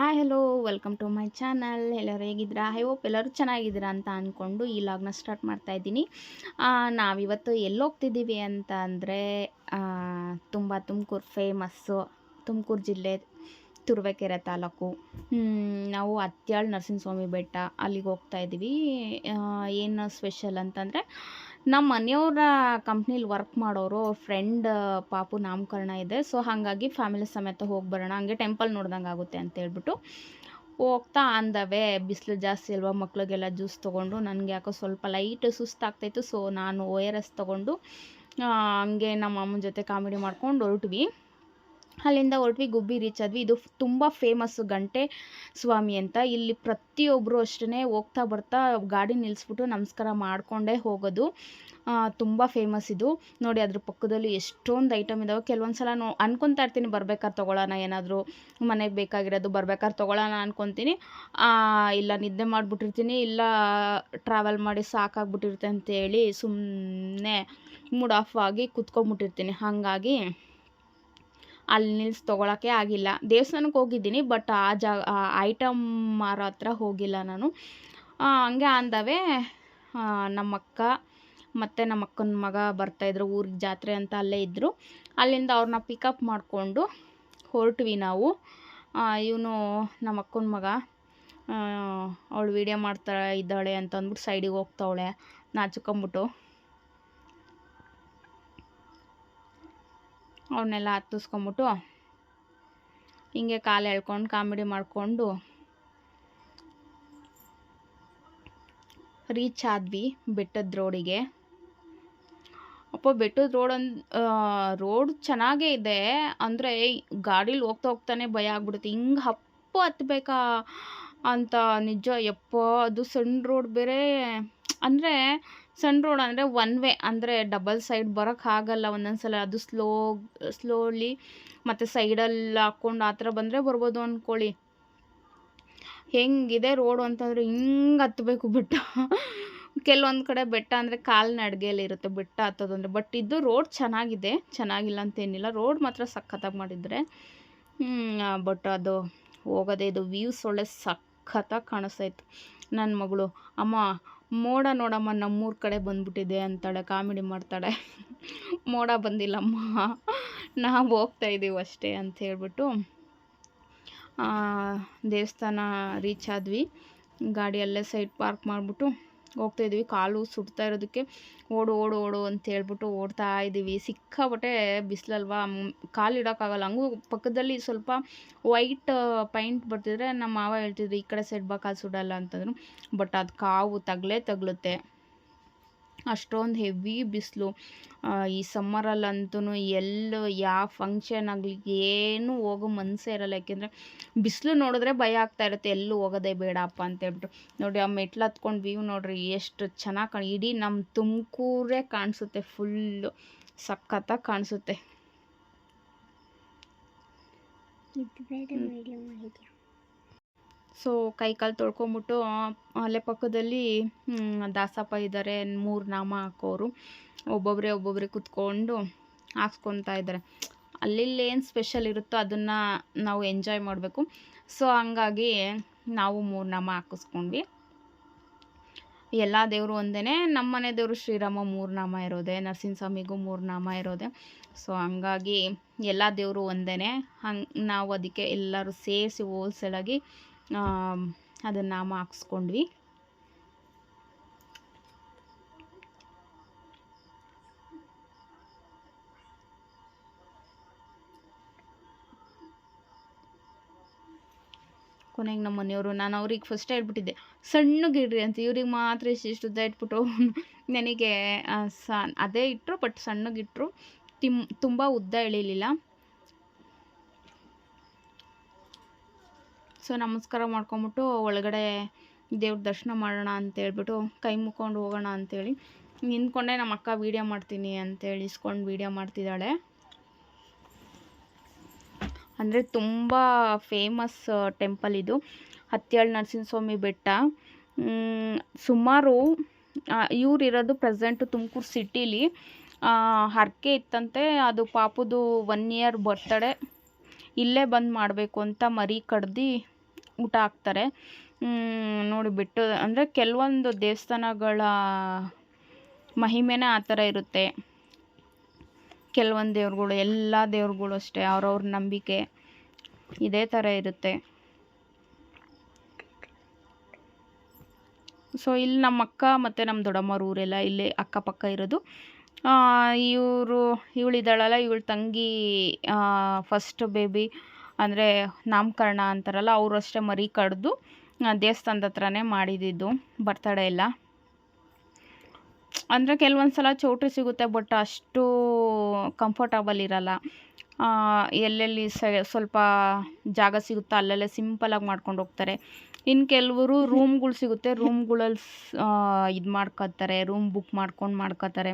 Hi hello welcome to my channel ಎಲ್ಲರೂ ಹೇಗಿದ್ದೀರಾ? I hope ಎಲ್ಲರೂ ಚೆನ್ನಾಗಿದ್ದೀರಾ ಅಂತ ಅಂದ್ಕೊಂಡು ಈ ಲಾಗ್ನ ಸ್ಟಾರ್ಟ್ ಮಾಡ್ತಾ ಇದ್ದೀನಿ. ನಾವಿವತ್ತು ಎಲ್ಲಿ ಹೋಗ್ತಿದ್ದೀವಿ ಅಂತ ಅಂದರೆ ತುಂಬ ತುಮಕೂರು ಫೇಮಸ್ಸು ತುಮಕೂರು ಜಿಲ್ಲೆ ತುರುವೇಕೆರೆ ತಾಲೂಕು. ನಾವು ಹತ್ಯಾಳ್ ನರಸಿಂಹಸ್ವಾಮಿ ಬೆಟ್ಟ ಅಲ್ಲಿಗೆ ಹೋಗ್ತಾ ಇದ್ದೀವಿ. ಏನು ಸ್ಪೆಷಲ್ ಅಂತಂದರೆ ನಮ್ಮ ಮನೆಯವರ ಕಂಪ್ನಿಲಿ ವರ್ಕ್ ಮಾಡೋರು ಫ್ರೆಂಡ್ ಪಾಪು ನಾಮಕರಣ ಇದೆ. ಸೊ ಹಾಗಾಗಿ ಫ್ಯಾಮಿಲಿ ಸಮೇತ ಹೋಗಿ ಬರೋಣ. ಹಂಗೆ ಟೆಂಪಲ್ ನೋಡ್ದಂಗೆ ಆಗುತ್ತೆ ಅಂತ ಹೇಳ್ಬಿಟ್ಟು ಹೋಗ್ತಾ ಅಂದವೆ. ಬಿಸಿಲು ಜಾಸ್ತಿ ಅಲ್ವಾ? ಮಕ್ಳಿಗೆಲ್ಲ ಜ್ಯೂಸ್ ತೊಗೊಂಡು. ನನಗೆ ಯಾಕೋ ಸ್ವಲ್ಪ ಲೈಟ್ ಸುಸ್ತಾಗ್ತಾಯಿತ್ತು. ಸೊ ನಾನು ಓ ಆರ್ ಎಸ್ ತೊಗೊಂಡು ಹಂಗೆ ನಮ್ಮ ಅಮ್ಮನ ಜೊತೆ ಕಾಮಿಡಿ ಮಾಡ್ಕೊಂಡು ಹೊರಟ್ವಿ. ಅಲ್ಲಿಂದ ಹೊರಟ್ವಿ, ಗುಬ್ಬಿ ರೀಚ್ ಆದ್ವಿ. ಇದು ತುಂಬ ಫೇಮಸ್ಸು ಗಂಟೆ ಸ್ವಾಮಿ ಅಂತ. ಇಲ್ಲಿ ಪ್ರತಿಯೊಬ್ಬರು ಅಷ್ಟೇ ಹೋಗ್ತಾ ಬರ್ತಾ ಗಾಡಿ ನಿಲ್ಲಿಸ್ಬಿಟ್ಟು ನಮಸ್ಕಾರ ಮಾಡಿಕೊಂಡೇ ಹೋಗೋದು. ತುಂಬ ಫೇಮಸ್ ಇದು. ನೋಡಿ, ಅದ್ರ ಪಕ್ಕದಲ್ಲಿ ಎಷ್ಟೊಂದು ಐಟಮ್ ಇದಾವೆ. ಕೆಲವೊಂದು ಸಲ ನೋ, ಅನ್ಕೊತಾ ಇರ್ತೀನಿ ಬರ್ಬೇಕಾದ್ರೆ ತೊಗೊಳ್ಳೋಣ ಏನಾದರೂ. ಮನೆಗೆ ಬೇಕಾಗಿರೋದು ಬರ್ಬೇಕಾದ್ರೆ ತೊಗೊಳ್ಳೋಣ ಅನ್ಕೊತೀನಿ. ಇಲ್ಲ ನಿದ್ದೆ ಮಾಡಿಬಿಟ್ಟಿರ್ತೀನಿ, ಇಲ್ಲ ಟ್ರಾವೆಲ್ ಮಾಡಿ ಸಾಕಾಗ್ಬಿಟ್ಟಿರುತ್ತೆ ಅಂತೇಳಿ ಸುಮ್ಮನೆ ಮೂಡ್ ಆಫ್ ಆಗಿ ಕುತ್ಕೊಂಡ್ಬಿಟ್ಟಿರ್ತೀನಿ. ಹಾಗಾಗಿ ಅಲ್ಲಿ ನಿಲ್ಸಿ ತೊಗೊಳಕ್ಕೆ ಆಗಿಲ್ಲ. ದೇವಸ್ಥಾನಕ್ಕೆ ಹೋಗಿದ್ದೀನಿ, ಬಟ್ ಆ ಜಾಗ ಆ ಐಟಮ್ ಮಾರೋ ಹತ್ರ ಹೋಗಿಲ್ಲ ನಾನು. ಹಂಗೆ ಅಂದವೆ ನಮ್ಮ ಅಕ್ಕ ಮತ್ತು ನಮ್ಮ ಅಕ್ಕನ ಮಗ ಬರ್ತಾಯಿದ್ರು ಊರಿಗೆ ಜಾತ್ರೆ ಅಂತ ಅಲ್ಲೇ ಇದ್ದರು ಅಲ್ಲಿಂದ ಅವ್ರನ್ನ ಪಿಕಪ್ ಮಾಡಿಕೊಂಡು ಹೊರಟ್ವಿ ನಾವು. ಇವನು ನಮ್ಮ ಅಕ್ಕನ ಮಗ ಅವಳು ವೀಡಿಯೋ ಮಾಡ್ತಾ ಇದ್ದಾಳೆ ಅಂತ ಅಂದ್ಬಿಟ್ಟು ಸೈಡಿಗೆ ಹೋಗ್ತಾವಳೆ ನಾಚ್ಕೊಂಬಿಟ್ಟು ಅವನ್ನೆಲ್ಲ ಹತ್ತಿಸ್ಕೊಂಬಿಟ್ಟು ಹಿಂಗೆ ಕಾಲು ಎಳ್ಕೊಂಡು ಕಾಮಿಡಿ ಮಾಡಿಕೊಂಡು ರೀಚ್ ಆದ್ವಿ ಬೆಟ್ಟದ ರೋಡಿಗೆ. ಅಪ್ಪ, ಬೆಟ್ಟದ ರೋಡ್ ಅಂದ್ ರೋಡ್ ಚೆನ್ನಾಗೇ ಇದೆ. ಅಂದರೆ ಗಾಡೀಲಿ ಹೋಗ್ತಾ ಹೋಗ್ತಾನೆ ಭಯ ಆಗ್ಬಿಡುತ್ತೆ. ಹಿಂಗೆ ಹಪ್ಪು ಹತ್ತಬೇಕಾ ಅಂತ. ನಿಜ ಯಪ್ಪ ಅದು ಸಣ್ಣ ರೋಡ್ ಬೇರೆ. ಅಂದರೆ ಸಣ್ಣ ರೋಡ್ ಅಂದರೆ ಒನ್ ವೇ ಅಂದರೆ ಡಬಲ್ ಸೈಡ್ ಬರೋಕ್ಕೆ ಆಗಲ್ಲ ಒಂದೊಂದು ಸಲ ಅದು ಸ್ಲೋ, ಸ್ಲೋಲಿ ಮತ್ತು ಸೈಡಲ್ಲಿ ಹಾಕ್ಕೊಂಡು ಆ ಥರ ಬಂದರೆ ಬರ್ಬೋದು ಅಂದ್ಕೊಳ್ಳಿ ಹೆಂಗಿದೆ ರೋಡು ಅಂತಂದರೆ ಹಿಂಗೆ ಹತ್ತಬೇಕು ಬೆಟ್ಟ. ಕೆಲವೊಂದು ಕಡೆ ಬೆಟ್ಟ ಅಂದರೆ ಕಾಲ್ನಡಿಗೆಯಲ್ಲಿ ಇರುತ್ತೆ ಬೆಟ್ಟ ಹತ್ತೋದು ಅಂದರೆ. ಬಟ್ ಇದು ರೋಡ್ ಚೆನ್ನಾಗಿದೆ. ಚೆನ್ನಾಗಿಲ್ಲ ಅಂತೇನಿಲ್ಲ ರೋಡ್ ಮಾತ್ರ ಸಖತ್ತಾಗಿ ಮಾಡಿದರೆ ಬಟ್ ಅದು ಹೋಗೋದೇ ಇದು ವ್ಯೂಸ್ ಒಳ್ಳೆ ಸಖತ್ತಾಗಿ ಕಾಣಿಸ್ತಾಯಿತ್ತು ನನ್ನ ಮಗಳು, ಅಮ್ಮ ಮೋಡ ನೋಡಮ್ಮ, ನಮ್ಮೂರ ಕಡೆ ಬಂದ್ಬಿಟ್ಟಿದೆ ಅಂತಾಳೆ, ಕಾಮಿಡಿ ಮಾಡ್ತಾಳೆ. ಮೋಡ ಬಂದಿಲ್ಲಮ್ಮ. ನಾವು ಹೋಗ್ತಾ ಇದ್ದೀವಿ ಅಷ್ಟೇ ಅಂತ ಹೇಳ್ಬಿಟ್ಟು ದೇವಸ್ಥಾನ ರೀಚ್ ಆದ್ವಿ. ಗಾಡಿ ಅಲ್ಲೇ ಸೈಡ್ ಪಾರ್ಕ್ ಮಾಡಿಬಿಟ್ಟು ಹೋಗ್ತಾ ಇದ್ದೀವಿ, ಕಾಲು ಸುಡ್ತಾ ಇರೋದಕ್ಕೆ. ಓಡು ಓಡು ಓಡು ಅಂತ ಹೇಳ್ಬಿಟ್ಟು ಓಡ್ತಾ ಇದ್ದೀವಿ. ಸಿಕ್ಕಾಪಟ್ಟೆ ಬಿಸಿಲಲ್ವಾ? ಕಾಲು ಇಡೋಕ್ಕಾಗಲ್ಲ. ಹಂಗೂ ಪಕ್ಕದಲ್ಲಿ ಸ್ವಲ್ಪ ವೈಟ್ ಪೈಂಟ್ ಬರ್ತಿದ್ರೆ ನಮ್ಮ ಮಾವ ಹೇಳ್ತಿದ್ರು, ಈ ಕಡೆ ಸೈಡ್ ಬಾ, ಕಾಲು ಸುಡಲ್ಲ ಅಂತಂದ್ರು. ಬಟ್ ಅದು ಕಾವು ತಗಲೇ ತಗಲುತ್ತೆ. ಅಷ್ಟೊಂದು ಹೆವಿ ಬಿಸಿಲು. ಈ ಸಮ್ಮರಲ್ಲಂತೂ ಎಲ್ಲೂ ಯಾವ ಫಂಕ್ಷನ್ ಆಗಲಿ ಏನೂ ಹೋಗೋ ಮನಸ್ಸೇ ಇರಲ್ಲ. ಯಾಕೆಂದರೆ ಬಿಸಿಲು ನೋಡಿದ್ರೆ ಭಯ ಆಗ್ತಾ ಇರುತ್ತೆ ಎಲ್ಲೂ ಹೋಗೋದೇ ಬೇಡಪ್ಪ ಅಂತ ಹೇಳ್ಬಿಟ್ಟು. ನೋಡಿ ಆ ಮೆಟ್ಲು ಹತ್ಕೊಂಡು ವ್ಯೂ ನೋಡ್ರಿ ಎಷ್ಟು ಚೆನ್ನಾಗಿ ಕಾಣಿ ಇಡೀ ನಮ್ಮ ತುಮಕೂರೇ ಕಾಣಿಸುತ್ತೆ ಫುಲ್ಲು ಸಖತ್ತಾಗಿ ಕಾಣಿಸುತ್ತೆ. ಸೊ ಕೈ ಕಾಲು ತೊಳ್ಕೊಂಬಿಟ್ಟು ಅಲ್ಲೇ ಪಕ್ಕದಲ್ಲಿ ದಾಸಪ್ಪ ಇದ್ದಾರೆ ಮೂರು ನಾಮ ಹಾಕೋರು. ಒಬ್ಬೊಬ್ಬರೇ ಒಬ್ಬೊಬ್ಬರೇ ಕುತ್ಕೊಂಡು ಹಾಕ್ಸ್ಕೊತಾ ಇದ್ದಾರೆ ಅಲ್ಲಿ ಏನು ಸ್ಪೆಷಲ್ ಇರುತ್ತೋ ಅದನ್ನು ನಾವು ಎಂಜಾಯ್ ಮಾಡಬೇಕು. ಸೊ, ಹಂಗಾಗಿ ನಾವು ಮೂರು ನಾಮ ಹಾಕಿಸ್ಕೊಂಡ್ವಿ. ಎಲ್ಲ ದೇವರು ಒಂದೇ ನಮ್ಮ ಮನೆ ದೇವರು ಶ್ರೀರಾಮ ಮೂರು ನಾಮ ಇರೋದೆ, ನರಸಿಂಹಸ್ವಾಮಿಗೂ ಮೂರು ನಾಮ ಇರೋದೆ. ಸೊ, ಹಂಗಾಗಿ ಎಲ್ಲ ದೇವರು ಒಂದೇ ಹಂಗೆ, ನಾವು ಅದಕ್ಕೆ ಎಲ್ಲರೂ ಸೇರಿಸಿ ಹೋಲ್ಸೇಲಾಗಿ ಅದನ್ನ ನಾವು ಹಾಕ್ಸ್ಕೊಂಡ್ವಿ ಕೊನೆಗೆ ನಮ್ಮ ಮನೆಯವರು, ನಾನು ಅವ್ರಿಗೆ ಫಸ್ಟ್ ಹೇಳ್ಬಿಟ್ಟಿದ್ದೆ ಸಣ್ಣಗಿಡ್ರಿ ಅಂತ, ಇವ್ರಿಗೆ ಮಾತ್ರ ಇಷ್ಟಿಷ್ಟು ಉದ್ದ ಇಟ್ಬಿಟ್ಟು ನನಗೆ ಸ, ಅದೇ ಇಟ್ಟರು ಬಟ್ ಸಣ್ಣಗಿಟ್ಟರು ತಿಮ್, ತುಂಬ ಉದ್ದ ಎಳಿಲಿಲ್ಲ. ಸೊ ನಮಸ್ಕಾರ ಮಾಡ್ಕೊಂಬಿಟ್ಟು ಒಳಗಡೆ ದೇವ್ರ ದರ್ಶನ ಮಾಡೋಣ ಅಂತೇಳ್ಬಿಟ್ಟು ಕೈ ಮುಕ್ಕೊಂಡು ಹೋಗೋಣ ಅಂಥೇಳಿ ನಿಂತ್ಕೊಂಡೆ ನಮ್ಮ ಅಕ್ಕ ವೀಡಿಯೋ ಮಾಡ್ತೀನಿ ಅಂತೇಳಿ ಇಸ್ಕೊಂಡು ವೀಡಿಯೋ ಮಾಡ್ತಿದ್ದಾಳೆ. ಅಂದರೆ ತುಂಬ ಫೇಮಸ್ ಟೆಂಪಲ್ ಇದು. ಹತ್ಯಾಳ್ ನರಸಿಂಹಸ್ವಾಮಿ ಬೆಟ್ಟ. ಸುಮಾರು ಇವ್ರು ಇರೋದು ಪ್ರೆಸೆಂಟು ತುಮಕೂರು ಸಿಟೀಲಿ ಹರಕೆ ಇತ್ತಂತೆ, ಅದು ಪಾಪುದು ಒನ್ ಇಯರ್ ಬರ್ತಡೇ ಇಲ್ಲೇ ಬಂದು ಮಾಡಬೇಕು ಅಂತ ಮರಿ ಕಡ್ದು ಊಟ ಹಾಕ್ತಾರೆ. ನೋಡಿಬಿಟ್ಟು ನೋಡಿ ಬಿಟ್ಟು, ಅಂದರೆ ಕೆಲವೊಂದು ದೇವಸ್ಥಾನಗಳ ಮಹಿಮೆನೇ ಆ ಥರ ಇರುತ್ತೆ. ಕೆಲವೊಂದು ದೇವ್ರುಗಳು, ಎಲ್ಲ ದೇವ್ರುಗಳು ಅಷ್ಟೇ, ಅವ್ರವ್ರ ನಂಬಿಕೆ ಇದೇ ಥರ ಇರುತ್ತೆ. ಸೊ ಇಲ್ಲಿ ನಮ್ಮ ಅಕ್ಕ ಮತ್ತು ನಮ್ಮ ದೊಡ್ಡಮ್ಮವ್ರ ಊರೆಲ್ಲ ಇಲ್ಲೇ ಅಕ್ಕಪಕ್ಕ ಇರೋದು. ಇವರು, ಇವಳಿದ್ದಾಳಲ್ಲ, ಇವಳ ತಂಗಿ ಫಸ್ಟ್ ಬೇಬಿ ಅಂದರೆ ನಾಮಕರಣ ಅಂತಾರಲ್ಲ, ಅವರು ಅಷ್ಟೇ ಮರಿ ಕಡ್ದು ದೇವಸ್ಥಾನದ ಹತ್ರನೇ ಮಾಡಿದ್ದು ಬರ್ತಡೇ ಎಲ್ಲ. ಅಂದರೆ ಕೆಲವೊಂದು ಸಲ ಚೌಟ್ರಿ ಸಿಗುತ್ತೆ ಬಟ್ ಅಷ್ಟು ಕಂಫರ್ಟಬಲ್ ಇರಲ್ಲ. ಎಲ್ಲೆಲ್ಲಿ ಸ್ವಲ್ಪ ಜಾಗ ಸಿಗುತ್ತೋ, ಅಲ್ಲೆಲ್ಲ ಸಿಂಪಲಾಗಿ ಮಾಡ್ಕೊಂಡು ಹೋಗ್ತಾರೆ. ಇನ್ನು ಕೆಲವರು ರೂಮ್ಗಳು ಸಿಗುತ್ತೆ. ರೂಮ್ಗಳಲ್ಲಿ ಇದು ಮಾಡ್ಕೋತಾರೆ ರೂಮ್ ಬುಕ್ ಮಾಡ್ಕೊಂಡು ಮಾಡ್ಕೋತಾರೆ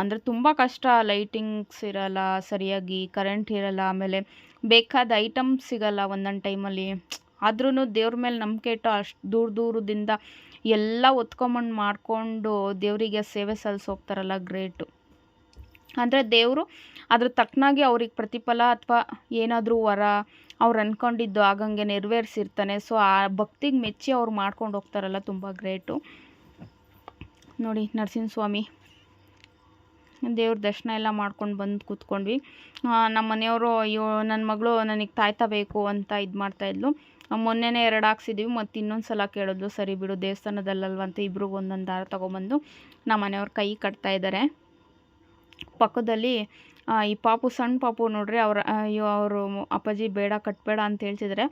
ಅಂದರೆ ತುಂಬ ಕಷ್ಟ ಲೈಟಿಂಗ್ಸ್ ಇರಲ್ಲ, ಸರಿಯಾಗಿ ಕರೆಂಟ್ ಇರಲ್ಲ, ಆಮೇಲೆ ಬೇಕಾದ ಐಟಮ್ಸ್ ಸಿಗಲ್ಲ ಒಂದೊಂದು ಟೈಮಲ್ಲಿ ಆದ್ರೂ ದೇವ್ರ ಮೇಲೆ ನಂಬಿಕೆ ಇಟ್ಟು ಅಷ್ಟು ದೂರ ದೂರದಿಂದ ಎಲ್ಲ ಒತ್ಕೊಂಬಂಡು ಮಾಡಿಕೊಂಡು ದೇವರಿಗೆ ಸೇವೆ ಸಲ್ಲಿಸಿ ಹೋಗ್ತಾರಲ್ಲ ಗ್ರೇಟು ಅಂದರೆ ದೇವರು ಅದ್ರ ತಕ್ಕನಾಗಿ ಅವ್ರಿಗೆ ಪ್ರತಿಫಲ ಅಥವಾ ಏನಾದರೂ ವರ ಅವ್ರು ಅಂದ್ಕೊಂಡಿದ್ದು ಆಗಂಗೆ ನೆರವೇರಿಸಿರ್ತಾನೆ. ಸೊ ಆ ಭಕ್ತಿಗೆ ಮೆಚ್ಚಿ ಅವ್ರು ಮಾಡ್ಕೊಂಡು ಹೋಗ್ತಾರಲ್ಲ ತುಂಬ ಗ್ರೇಟು ನೋಡಿ ನರಸಿಂಹಸ್ವಾಮಿ, ದೇವ್ರ ದರ್ಶನ ಎಲ್ಲ ಮಾಡ್ಕೊಂಡು ಬಂದು ಕೂತ್ಕೊಂಡ್ವಿ. ನಮ್ಮ ಮನೆಯವರು, ಅಯ್ಯೋ ನನ್ನ ಮಗಳು ನನಗೆ ತಾಯ್ತ ಬೇಕು ಅಂತ ಇದು ಮಾಡ್ತಾಯಿದ್ಲು ಮೊನ್ನೆನೇ ಎರಡು ಹಾಕ್ಸಿದ್ವಿ, ಮತ್ತು ಇನ್ನೊಂದು ಸಲ ಕೇಳಿದ್ಲು, ಸರಿ ಬಿಡು, ದೇವಸ್ಥಾನದಲ್ಲಲ್ವ ಅಂತ ಇಬ್ರಿಗೂ ಒಂದೊಂದು ದಾರ ತೊಗೊಂಬಂದು ನಮ್ಮ ಮನೆಯವ್ರ ಕೈ ಕಟ್ತಾ ಇದ್ದಾರೆ ಪಕ್ಕದಲ್ಲಿ ಈ ಪಾಪು ಸಣ್ಣ ಪಾಪು ನೋಡ್ರಿ ಅವ್ರ ಅಯ್ಯೋ, ಅವರು ಅಪ್ಪಾಜಿ ಬೇಡ, ಕಟ್ಬೇಡ ಅಂತ ಹೇಳ್ತಿದ್ರೆ,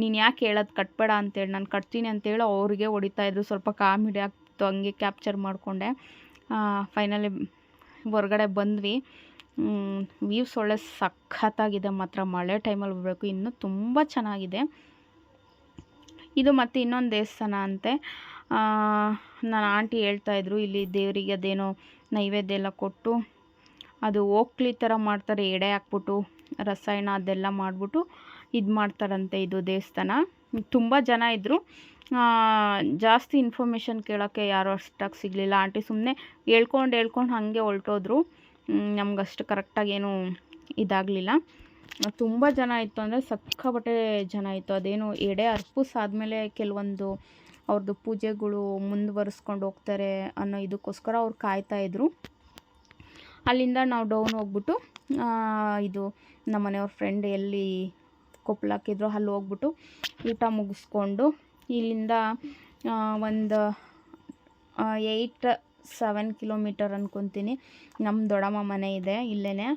ನೀನು ಯಾಕೆ ಹೇಳೋದು ಕಟ್ಬೇಡ ಅಂತೇಳಿ, ನಾನು ಕಟ್ತೀನಿ ಅಂತೇಳಿ ಅವ್ರಿಗೆ ಹೊಡಿತಾ ಇದ್ರು. ಸ್ವಲ್ಪ ಕಾಮಿಡಿ ಆಗ್ತಿತ್ತು, ಹಂಗೆ ಕ್ಯಾಪ್ಚರ್ ಮಾಡಿಕೊಂಡೆ. ಫೈನಲಿ ಹೊರಗಡೆ ಬಂದ್ವಿ. ವ್ಯೂಸ್ ಒಳ್ಳೆ ಸಖತ್ತಾಗಿದೆ ಮಾತ್ರ. ಮಳೆ ಟೈಮಲ್ಲಿ ಬರಬೇಕು ಇನ್ನೂ ತುಂಬ ಚೆನ್ನಾಗಿದೆ. ಇದು ಮತ್ತು ಇನ್ನೊಂದು ದೇವಸ್ಥಾನ ಅಂತೆ. ನನ್ನ ಆಂಟಿ ಹೇಳ್ತಾಯಿದ್ರು ಇಲ್ಲಿ ದೇವರಿಗೆ ಅದೇನೋ ನೈವೇದ್ಯ ಎಲ್ಲ ಕೊಟ್ಟು ಅದು ಓಕ್ಲಿ ಥರ ಮಾಡ್ತಾರೆ, ಎಡೆ ಹಾಕ್ಬಿಟ್ಟು, ರಸಾಯನ ಅದೆಲ್ಲ ಮಾಡಿಬಿಟ್ಟು ಇದು ಮಾಡ್ತಾರಂತೆ ಇದು ದೇವಸ್ಥಾನ. ತುಂಬ ಜನ ಇದ್ದರು ಜಾಸ್ತಿ ಇನ್ಫಾರ್ಮೇಷನ್ ಕೇಳೋಕ್ಕೆ ಯಾರೂ ಅಷ್ಟಾಗಿ ಸಿಗಲಿಲ್ಲ. ಆಂಟಿ ಸುಮ್ಮನೆ ಹೇಳ್ಕೊಂಡು ಹೇಳ್ಕೊಂಡು ಹಾಗೆ ಹೊಲ್ಟೋದ್ರು. ನಮ್ಗೆ ಅಷ್ಟು ಕರೆಕ್ಟಾಗಿ ಏನು ಇದಾಗಲಿಲ್ಲ. ತುಂಬ ಜನ ಇತ್ತು ಅಂದರೆ ಸಕ್ಕಾಪಟ್ಟೆ ಜನ ಇತ್ತು. ಅದೇನು ಎಡೆ ಅರ್ಪಿಸಾದ್ಮೇಲೆ ಕೆಲವೊಂದು ಅವ್ರದ್ದು ಪೂಜೆಗಳು ಮುಂದುವರೆಸ್ಕೊಂಡು ಹೋಗ್ತಾರೆ ಅನ್ನೋ ಇದಕ್ಕೋಸ್ಕರ ಅವ್ರು ಕಾಯ್ತಾಯಿದ್ರು ಅಲ್ಲಿಂದ ನಾವು ಡೌನ್ ಹೋಗ್ಬಿಟ್ಟು ಇದು ನಮ್ಮ ಮನೆಯವ್ರ ಫ್ರೆಂಡ್ ಎಲ್ಲಿ ಕೊಪ್ಪಳ ಹಾಕಿದ್ರು ಅಲ್ಲಿ ಹೋಗ್ಬಿಟ್ಟು ಊಟ ಮುಗಿಸ್ಕೊಂಡು ಇಲ್ಲಿಂದ ಒಂದು ಏಯ್ಟ್ ಸೆವೆನ್ ಕಿಲೋಮೀಟರ್ ಅಂದ್ಕೊತೀನಿ ನಮ್ಮ ದೊಡ್ಡಮ್ಮ ಮನೆ ಇದೆ ಇಲ್ಲೇ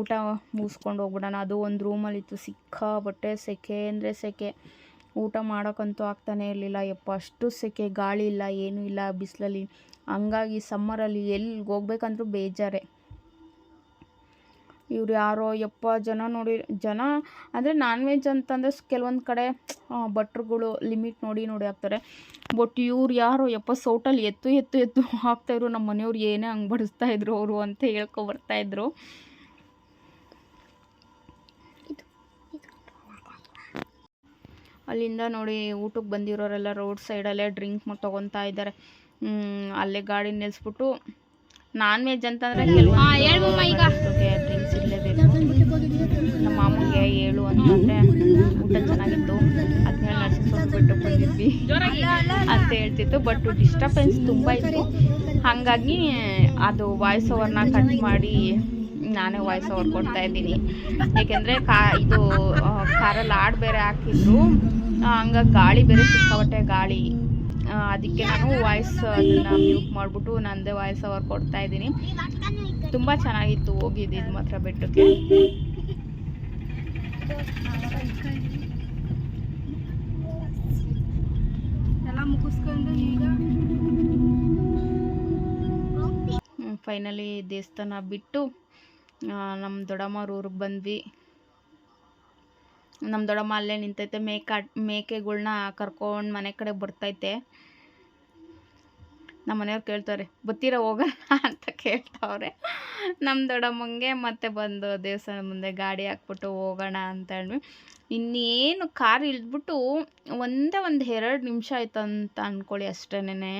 ಊಟ ಮುಗಿಸ್ಕೊಂಡು ಹೋಗ್ಬಿಡೋಣ. ಅದು ಒಂದು ರೂಮಲ್ಲಿತ್ತು ಸಿಕ್ಕಾಪಟ್ಟೆ ಸೆಕೆ ಅಂದರೆ ಸೆಕೆ. ಊಟ ಮಾಡೋಕ್ಕಂತೂ ಆಗ್ತಾನೆ ಇರಲಿಲ್ಲ. ಯಪ್ಪ, ಅಷ್ಟು ಸೆಕೆ, ಗಾಳಿ ಇಲ್ಲ, ಏನೂ ಇಲ್ಲ ಬಿಸಿಲಲ್ಲಿ. ಹಂಗಾಗಿ ಸಮ್ಮರಲ್ಲಿ ಎಲ್ಲಿ ಹೋಗ್ಬೇಕಂದ್ರೂ ಬೇಜಾರೇ. ಇವ್ರು ಯಾರೋ, ಯಪ್ಪ, ಜನ ನೋಡಿ, ಜನ ಅಂದರೆ ನಾನ್ ವೆಜ್ ಅಂತಂದರೆ ಕೆಲವೊಂದು ಕಡೆ ಭಟ್ರುಗಳು ಲಿಮಿಟ್ ನೋಡಿ ನೋಡಿ ಹಾಕ್ತಾರೆ. ಬಟ್ ಇವ್ರು ಯಾರೋ, ಯಪ್ಪ, ಸೌಟಲ್ಲಿ ಎತ್ತು ಎತ್ತು ಎತ್ತು ಹಾಕ್ತಾಯಿದ್ರು ನಮ್ಮ ಮನೆಯವ್ರು ಏನೇ ಹಂಗೆ ಬಡಿಸ್ತಾಯಿದ್ರು ಅವರು ಅಂತ ಹೇಳ್ಕೊ ಅಲ್ಲಿಂದ ನೋಡಿ ಊಟಕ್ಕೆ ಬಂದಿರೋರೆಲ್ಲ ರೋಡ್ ಸೈಡಲ್ಲೇ ಡ್ರಿಂಕ್ ತೊಗೊತಾ ಇದ್ದಾರೆ. ಅಲ್ಲೇ ಗಾಡಿ ನಿಲ್ಲಿಸ್ಬಿಟ್ಟು ನಾನ್ ವೆಜ್ ಅಂತಂದರೆ ಕೆಲವೊಂದು ಡ್ರಿಂಕ್ಸ್ ಇರಲೇಬೇಕು. ನಮ್ಮ ಮಾಮೂಗೆ ಏಳು ಅಂತಂದರೆ ಊಟ ಚೆನ್ನಾಗಿತ್ತು. ಹದಿನೇಳು ನರ್ಸಿಂಗ್ ಬಿಟ್ಟು ಬಂದಿದ್ವಿ ಅಂತ ಹೇಳ್ತಿತ್ತು. ಬಟ್ ಡಿಸ್ಟರ್ಬೆನ್ಸ್ ತುಂಬ ಇತ್ತು. ಹಾಗಾಗಿ ಅದು ವಾಯ್ಸ್ ಓವರ್ನ ಕಟ್ ಮಾಡಿ ನಾನೇ ವಾಯ್ಸ್ ಓವರ್ ಕೊಡ್ತಾ ಇದ್ದೀನಿ. ಏಕೆಂದರೆ ಕಾ ಇದು ಕಾರಲ್ಲಿ ಲಾಡ್ ಬೇರೆ ಹಾಕಿದ್ರು. ಹಂಗ ಹಂಗಾಗಿ ಗಾಳಿ ಬೇರೆ ಸಿಕ್ಕಾಪಟ್ಟೆ ಗಾಳಿ. ಅದಕ್ಕೆ ನಾನು ವಾಯ್ಸ್ ಅದನ್ನು ಮ್ಯೂಟ್ ಮಾಡಿಬಿಟ್ಟು ನನ್ನದೇ ವಾಯ್ಸ್ ಓವರ್ ಕೊಡ್ತಾ ಇದ್ದೀನಿ. ತುಂಬ ಚೆನ್ನಾಗಿತ್ತು ಹೋಗಿದ್ದು ಮಾತ್ರ ಬೆಟ್ಟಕ್ಕೆ ಎಲ್ಲ ಮುಗಿಸ್ಕೊಂಡು ಈಗ? ಫೈನಲಿ ದೇವಸ್ಥಾನ ಬಿಟ್ಟು ನಮ್ಮ ದೊಡ್ಡಮ್ಮವ್ರ ಊರಿಗೆ ಬಂದ್ವಿ. ನಮ್ಮ ದೊಡ್ಡಮ್ಮ ಅಲ್ಲೇ ನಿಂತೈತೆ, ಮೇಕ, ಮೇಕೆಗಳ್ನ ಕರ್ಕೊಂಡು ಮನೆ ಕಡೆ ಬರ್ತೈತೆ. ನಮ್ಮ ಮನೆಯವ್ರು ಕೇಳ್ತಾರೆ, ಬತ್ತೀರ ಹೋಗೋಣ ಅಂತ ಕೇಳ್ತಾವ್ರೆ. ನಮ್ಮ ದೊಡ್ಡಮ್ಮಂಗೆ ಮತ್ತೆ ಬಂದು ದೇವಸ್ಥಾನ ಮುಂದೆ ಗಾಡಿ ಹಾಕ್ಬಿಟ್ಟು ಹೋಗೋಣ ಅಂತ ಹೇಳ್ವಿ ಇನ್ನೇನು ಕಾರ್ ಇಳಿದ್ಬಿಟ್ಟು ಒಂದೇ ಒಂದು ಎರಡು ನಿಮಿಷ ಆಯ್ತು ಅಂತ ಅಂದ್ಕೊಳ್ಳಿ ಅಷ್ಟೇನೆ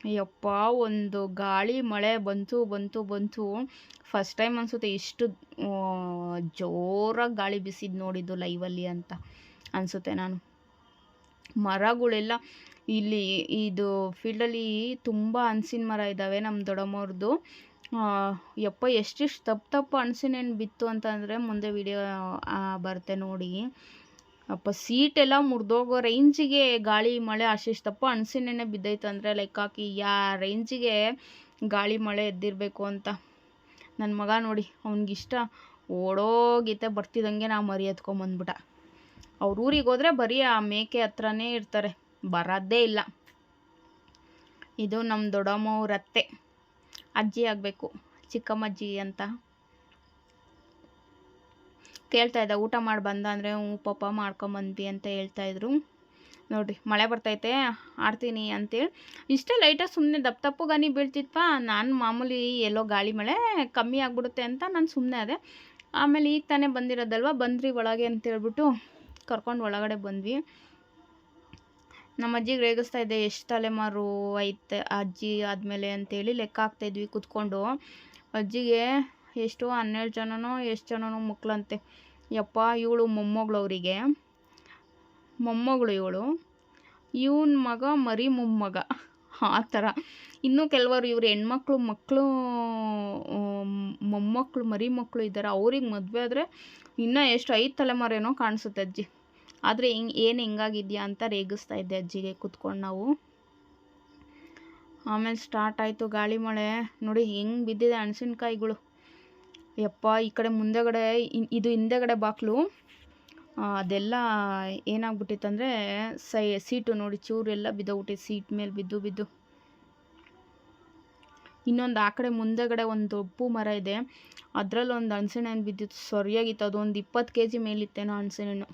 ಯಪ್ಪ, ಒಂದು ಗಾಳಿ, ಮಳೆ ಬಂತು ಬಂತು ಬಂತು. ಫಸ್ಟ್ ಟೈಮ್ ಅನಿಸುತ್ತೆ ಇಷ್ಟು ಜೋರಾಗಿ ಗಾಳಿ ಬೀಸಿದ್ದು ನೋಡಿದ್ದು ಲೈವಲ್ಲಿ ಅಂತ ಅನಿಸುತ್ತೆ ನಾನು. ಮರಗಳೆಲ್ಲ ಇಲ್ಲಿ, ಇದು ಫೀಲ್ಡಲ್ಲಿ ತುಂಬ ಹಣ್ಸಿನ ಮರ ಇದ್ದಾವೆ ನಮ್ಮ ದೊಡ್ಡಮ್ಮವ್ರದ್ದು ಯಪ್ಪ, ಎಷ್ಟಿಷ್ಟು ತಪ್ಪು ತಪ್ಪು ಹಣ್ಸಿನ ಬಿತ್ತು ಅಂತಂದರೆ ಮುಂದೆ ವಿಡಿಯೋ ಬರುತ್ತೆ ನೋಡಿ. ಅಪ್ಪ ಸೀಟೆಲ್ಲ ಮುರಿದೋಗೋ ರೇಂಜಿಗೆ ಗಾಳಿ, ಮಳೆ ಅಷ್ಟಿಷ್ಟಪ್ಪ ಹಣ್ಸಿನ ಹಣ್ಣೆ ಬಿದ್ದೈತೆ ಅಂದರೆ ಲೈಕ್ ಹಾಕಿ ಯಾ ರೇಂಜಿಗೆ ಗಾಳಿ, ಮಳೆ ಎದ್ದಿರಬೇಕು ಅಂತ. ನನ್ನ ಮಗ ನೋಡಿ, ಅವ್ನಿಗಿಷ್ಟ ಓಡೋಗಿತ್ತೆ ಬರ್ತಿದ್ದಂಗೆ ನಾ ಮರಿ ಎತ್ಕೊಂಬಂದ್ಬಿಟ್ಟ. ಅವ್ರ ಊರಿಗೆ ಹೋದರೆ ಬರೀ ಆ ಮೇಕೆ ಹತ್ರನೇ ಇರ್ತಾರೆ ಬರೋದೇ ಇಲ್ಲ. ಇದು ನಮ್ಮ ದೊಡ್ಡಮ್ಮವ್ರ ಅತ್ತೆ. ಅಜ್ಜಿ ಆಗಬೇಕು ಚಿಕ್ಕಮ್ಮಜ್ಜಿ ಅಂತ. ಕೇಳ್ತಾ ಇದ್ದ, ಊಟ ಮಾಡಿ ಬಂದ ಅಂದರೆ, ಹ್ಞೂ ಪಪ್ಪ ಮಾಡ್ಕೊಂಬಂದ್ವಿ ಅಂತ ಹೇಳ್ತಾಯಿದ್ರು ನೋಡಿರಿ, ಮಳೆ ಬರ್ತೈತೆ, ಆಡ್ತೀನಿ ಅಂತೇಳಿ. ಇಷ್ಟೇ ಲೈಟಾಗಿ ಸುಮ್ಮನೆ ದಪ್ಪ ದಪ್ಪು ಗನಿ ಬೀಳ್ತಿತ್ವ? ನಾನು ಮಾಮೂಲಿ ಎಲ್ಲೋ ಗಾಳಿ ಮಳೆ ಕಮ್ಮಿ ಆಗಿಬಿಡುತ್ತೆ ಅಂತ ನಾನು ಸುಮ್ಮನೆ ಅದೇ ಆಮೇಲೆ ಈಗ ತಾನೇ ಬಂದಿರೋದಲ್ವ? ಬಂದ್ರಿ ಒಳಗೆ ಅಂತೇಳ್ಬಿಟ್ಟು ಕರ್ಕೊಂಡು ಒಳಗಡೆ ಬಂದ್ವಿ. ನಮ್ಮ ಅಜ್ಜಿಗೆ ರೇಗಿಸ್ತಾ ಇದ್ದೆ, ಎಷ್ಟು ತಲೆಮಾರು ಐತೆ ಅಜ್ಜಿ ಆದಮೇಲೆ ಅಂತೇಳಿ ಲೆಕ್ಕ ಹಾಕ್ತಾಯಿದ್ವಿ ಕೂತ್ಕೊಂಡು. ಅಜ್ಜಿಗೆ ಎಷ್ಟು ಹನ್ನೆರಡು ಜನನೋ, ಎಷ್ಟು ಜನನೋ ಮಕ್ಕಳಂತೆ ಯಪ್ಪ, ಇವಳು ಮೊಮ್ಮಗಳು ಅವರಿಗೆ ಮೊಮ್ಮಗಳು ಇವಳು. ಇವನ ಮಗ ಮರಿ ಮೊಮ್ಮಗ. ಆ ಥರ. ಇನ್ನೂ ಕೆಲವರು ಇವರು ಹೆಣ್ಮಕ್ಳು ಮಕ್ಕಳು ಮೊಮ್ಮಕ್ಕಳು ಮರಿ ಮಕ್ಕಳು ಇದ್ದಾರೆ ಅವ್ರಿಗೆ ಮದುವೆ ಆದರೆ ಇನ್ನೂ ಎಷ್ಟು ಐದು ತಲೆಮಾರೇನೋ ಕಾಣಿಸುತ್ತೆ ಅಜ್ಜಿ. ಆದರೆ ಹಿಂಗೆ, ಏನು ಹಿಂಗಾಗಿದ್ಯಾ ಅಂತ ರೇಗಿಸ್ತಾ ಇದ್ದೆ ಅಜ್ಜಿಗೆ ಕೂತ್ಕೊಂಡು ನಾವು. ಆಮೇಲೆ ಸ್ಟಾರ್ಟ್ ಆಯಿತು ಗಾಳಿ ಮಳೆ. ನೋಡಿ ಹೆಂಗೆ ಬಿದ್ದಿದೆ ಹಣ್ಸಿನ್ಕಾಯಿಗಳು. ಯಪ್ಪ, ಈ ಕಡೆ ಮುಂದೆಗಡೆ ಇದು ಹಿಂದೆಗಡೆ ಬಾಕ್ಲು ಅದೆಲ್ಲ ಏನಾಗ್ಬಿಟ್ಟಿತ್ತಂದರೆ ಸೈ, ಸೀಟು ನೋಡಿ, ಚೂರೆಲ್ಲ ಬಿದ್ದೋಗ್ಬಿಟ್ಟಿತ್ತು ಸೀಟ್ ಮೇಲೆ ಬಿದ್ದು ಬಿದ್ದು. ಇನ್ನೊಂದು ಆ ಕಡೆ ಮುಂದೆಗಡೆ ಒಂದು ಉಪ್ಪು ಮರ ಇದೆ. ಅದರಲ್ಲಿ ಒಂದು ಹಣ್ಸಿನ ಹಣ್ಣು ಬಿದ್ದಿತ್ತು. ಸರಿಯಾಗಿತ್ತು. ಅದೊಂದು ಇಪ್ಪತ್ತು ಕೆ ಜಿ ಮೇಲಿತ್ತೇನೋ ಹಣ್ಸಿನ ಹಣ್ಣು.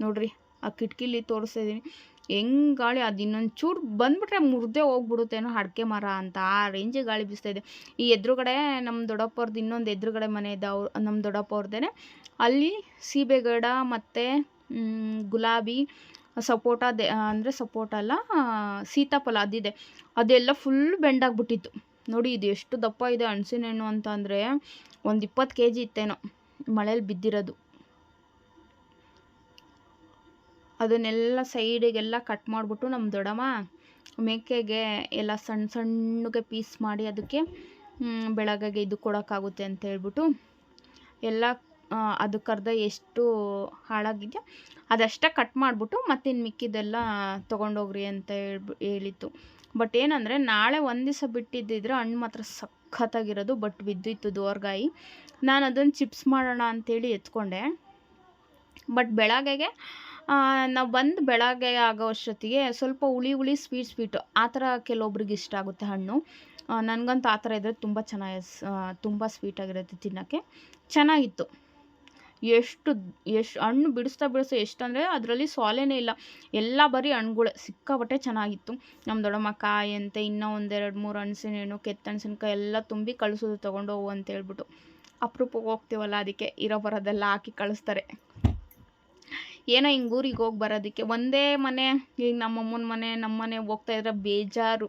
ನೋಡ್ರಿ, ಆ ಕಿಟಕಿಲಿ ತೋರಿಸ್ತಿದ್ದೀನಿ ಹೆಂಗೆ ಗಾಳಿ ಅದು ಇನ್ನೊಂದು ಚೂರು ಬಂದ್ಬಿಟ್ರೆ ಮುರಿದೇ ಹೋಗ್ಬಿಡುತ್ತೇನೋ ಅಡಿಕೆ ಮರ ಅಂತ ಆ ರೇಂಜಿಗೆ ಗಾಳಿ ಬೀಸ್ತಾ ಇದೆ. ಈ ಎದುರುಗಡೆ ನಮ್ಮ ದೊಡ್ಡಪ್ಪವ್ರದ್ದು ಇನ್ನೊಂದು ಎದುರುಗಡೆ ಮನೆ ಇದೆ ಅವ್ರು ನಮ್ಮ ದೊಡ್ಡಪ್ಪವ್ರದ್ದೇ ಅಲ್ಲಿ ಸೀಬೆ ಗಿಡ ಮತ್ತು ಗುಲಾಬಿ, ಸಪೋಟ ದೆ, ಅಂದರೆ ಸಪೋಟ ಅಲ್ಲ ಸೀತಾಫಲ ಅದಿದೆ. ಅದೆಲ್ಲ ಫುಲ್ ಬೆಂಡಾಗ್ಬಿಟ್ಟಿತ್ತು ನೋಡಿ ಇದು ಎಷ್ಟು ದಪ್ಪ ಇದೆ ಹಣ್ಸಿನ ಹಣ್ಣು ಅಂತ ಅಂದರೆ ಒಂದು ಇಪ್ಪತ್ತು ಕೆ ಜಿ ಇತ್ತೇನೋ ಮಳೇಲಿ ಬಿದ್ದಿರೋದು. ಅದನ್ನೆಲ್ಲ ಸೈಡಿಗೆಲ್ಲ ಕಟ್ ಮಾಡಿಬಿಟ್ಟು ನಮ್ಮ ದೊಡ್ಡಮ್ಮ ಮೇಕೆಗೆ ಎಲ್ಲ ಸಣ್ಣ ಸಣ್ಣಗೆ ಪೀಸ್ ಮಾಡಿ ಅದಕ್ಕೆ ಬೆಳಗ್ಗೆಗೆ ಇದು ಕೊಡೋಕ್ಕಾಗುತ್ತೆ ಅಂತ ಹೇಳ್ಬಿಟ್ಟು ಎಲ್ಲ ಅದಕ್ಕರ್ಧ ಎಷ್ಟು ಹಾಳಾಗಿದೆಯೋ ಅದಷ್ಟೇ ಕಟ್ ಮಾಡಿಬಿಟ್ಟು ಮತ್ತಿನ್ನು ಮಿಕ್ಕಿದ್ದೆಲ್ಲ ತೊಗೊಂಡೋಗ್ರಿ ಅಂತ ಹೇಳ್ಬಿ, ಹೇಳಿತ್ತು. ಬಟ್ ಏನಂದರೆ ನಾಳೆ ಒಂದು ದಿವಸ ಬಿಟ್ಟಿದ್ದಿದ್ರೆ ಹಣ್ಣು ಮಾತ್ರ ಸಖತ್ತಾಗಿರೋದು, ಬಟ್ ಬಿದ್ದಿತ್ತು ದೋರ್ಗಾಯಿ. ನಾನು ಅದನ್ನು ಚಿಪ್ಸ್ ಮಾಡೋಣ ಅಂಥೇಳಿ ಎತ್ಕೊಂಡೆ. ಬಟ್ ಬೆಳಗ್ಗೆಗೆ ನಾವು ಬಂದು ಬೆಳಗ್ಗೆ ಆಗೋ ಅಷ್ಟೊತ್ತಿಗೆ ಸ್ವಲ್ಪ ಹುಳಿ ಹುಳಿ ಸ್ವೀಟ್ ಸ್ವೀಟು ಆ ಥರ ಕೆಲವೊಬ್ರಿಗೆ ಇಷ್ಟ ಆಗುತ್ತೆ ಹಣ್ಣು. ನನಗಂತೂ ಆ ಥರ ಇದ್ದರೆ ತುಂಬ ಚೆನ್ನಾಗಿ ತುಂಬ ಸ್ವೀಟಾಗಿರುತ್ತೆ ತಿನ್ನೋಕ್ಕೆ. ಚೆನ್ನಾಗಿತ್ತು. ಎಷ್ಟು ಎಷ್ಟು, ಹಣ್ಣು ಬಿಡಿಸ್ತಾ ಬಿಡಿಸ್ತಾ ಎಷ್ಟು ಅಂದರೆ ಅದರಲ್ಲಿ ಸಾಲೇನೆ ಇಲ್ಲ. ಎಲ್ಲ ಬರೀ ಹಣ್ಣುಗಳೇ ಸಿಕ್ಕಾಪಟ್ಟೆ ಚೆನ್ನಾಗಿತ್ತು. ನಮ್ಮ ದೊಡ್ಡಮ್ಮ ಕಾಯಿ ಅಂತೆ ಇನ್ನೂ ಒಂದೆರಡು ಮೂರು ಹಣ್ಣು ಕೆತ್ತಣಸಿನಕಾಯಿ ಎಲ್ಲ ತುಂಬಿ ಕಳಿಸೋದು ತೊಗೊಂಡು ಹೋಗು ಅಂತ ಹೇಳ್ಬಿಟ್ಟು ಅಪರೂಪಕ್ಕೆ ಹೋಗ್ತೀವಲ್ಲ, ಅದಕ್ಕೆ ಇರೋ ಬರೋದೆಲ್ಲ ಹಾಕಿ ಕಳಿಸ್ತಾರೆ. ಏನೋ ಹಿಂಗೆ ಊರಿಗೆ ಹೋಗಿ ಬರೋದಕ್ಕೆ. ಒಂದೇ ಮನೆ, ಈಗ ನಮ್ಮಮ್ಮನ ಮನೆ, ನಮ್ಮ ಮನೆ ಹೋಗ್ತಾಯಿದ್ರೆ ಬೇಜಾರು.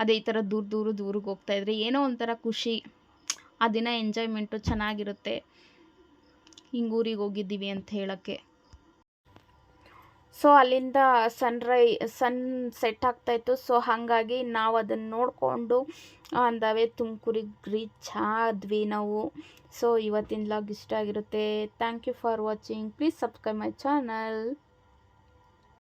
ಅದೇ ಈ ಥರ ದೂರ ದೂರ ದೂರಿಗೆ ಹೋಗ್ತಾಯಿದ್ರೆ ಏನೋ ಒಂಥರ ಖುಷಿ. ಆ ದಿನ ಎಂಜಾಯ್ಮೆಂಟು ಚೆನ್ನಾಗಿರುತ್ತೆ. ಹಿಂಗೆ ಊರಿಗೆ ಹೋಗಿದ್ದೀವಿ ಅಂತ ಹೇಳೋಕ್ಕೆ. ಸೊ ಅಲ್ಲಿಂದ ಸನ್ರೈ ಸನ್ ಸೆಟ್ ಆಗ್ತಾಯಿತ್ತು ಸೊ ಹಾಗಾಗಿ ನಾವು ಅದನ್ನು ನೋಡಿಕೊಂಡು ಅಂದವೇ ತುಮಕೂರಿಗೆ ರೀಚ್ ಆದ್ವಿ ನಾವು. ಸೊ ಇವತ್ತಿನ ಲಾಗ್ ಇಷ್ಟ ಆಗಿರುತ್ತೆ. Thank you for watching please subscribe my channel